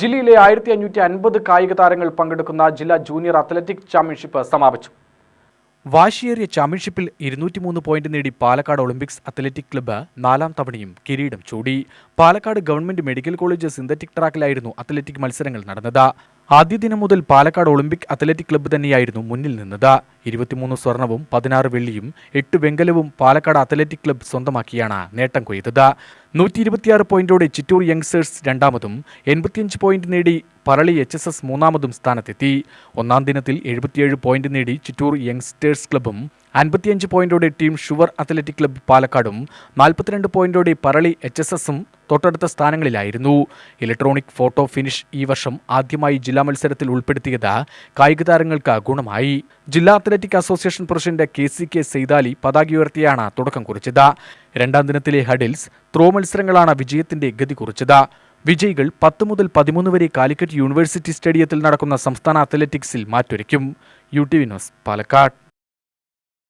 ജില്ലയിലെ ആയിരത്തി അഞ്ഞൂറ്റി അൻപത് കായിക താരങ്ങൾ പങ്കെടുക്കുന്ന ജില്ലാ ജൂനിയർ അത്ലറ്റിക് ചാമ്പ്യൻഷിപ്പ് സമാപിച്ചു. വാശിയേറിയ ചാമ്പ്യൻഷിപ്പിൽ ഇരുന്നൂറ്റി മൂന്ന് പോയിന്റ് നേടി പാലക്കാട് ഒളിമ്പിക്സ് അത്ലറ്റിക് ക്ലബ്ബ് നാലാം തവണയും കിരീടം ചൂടി. Palakkad government medical college synthetic ട്രാക്കിലായിരുന്നു athletic മത്സരങ്ങൾ നടന്നത്. ആദ്യ ദിനം മുതൽ പാലക്കാട് ഒളിമ്പിക് അത്ലറ്റിക് ക്ലബ്ബ് തന്നെയായിരുന്നു മുന്നിൽ നിന്നത്. ഇരുപത്തിമൂന്ന് സ്വർണവും പതിനാറ് വെള്ളിയും എട്ട് വെങ്കലവും പാലക്കാട് അത്ലറ്റിക് ക്ലബ്ബ് സ്വന്തമാക്കിയാണ് നേട്ടം കൊയ്തത്. നൂറ്റി ഇരുപത്തിയാറ് പോയിന്റോടെ ചിറ്റൂർ യങ്സ്റ്റേഴ്സ് രണ്ടാമതും എൺപത്തിയഞ്ച് പോയിന്റ് നേടി പറളി എച്ച് എസ് എസ് മൂന്നാമതും സ്ഥാനത്തെത്തി. ഒന്നാം ദിനത്തിൽ എഴുപത്തിയേഴ് പോയിന്റ് നേടി ചിറ്റൂർ യങ്സ്റ്റേഴ്സ് ക്ലബ്ബും അൻപത്തിയഞ്ച് പോയിന്റോടെ ടീം ഷുവർ അത്ലറ്റിക് ക്ലബ്ബ് പാലക്കാടും നാൽപ്പത്തിരണ്ട് പോയിന്റോടെ പറളി എച്ച് എസ് എസും തൊട്ടടുത്ത സ്ഥാനങ്ങളിലായിരുന്നു. ഇലക്ട്രോണിക് ഫോട്ടോ ഫിനിഷ് ഈ വർഷം ആദ്യമായി ജില്ലാ മത്സരത്തിൽ ഉൾപ്പെടുത്തിയത് കായിക താരങ്ങൾക്ക് ഗുണമായി. ജില്ലാ athletic association president K C K Saithali പതാക ഉയർത്തിയാണ് തുടക്കം കുറിച്ചത്. രണ്ടാം ദിനത്തിലെ ഹഡിൽസ് ത്രോ മത്സരങ്ങളാണ് വിജയത്തിന്റെ ഗതി കുറിച്ചത്. വിജയികൾ പത്ത് മുതൽ പതിമൂന്ന് വരെ കാലിക്കറ്റ് യൂണിവേഴ്സിറ്റി സ്റ്റേഡിയത്തിൽ നടക്കുന്ന സംസ്ഥാന അത്ലറ്റിക്സിൽ മാറ്റൊരുക്കും. U T V news Palakkad.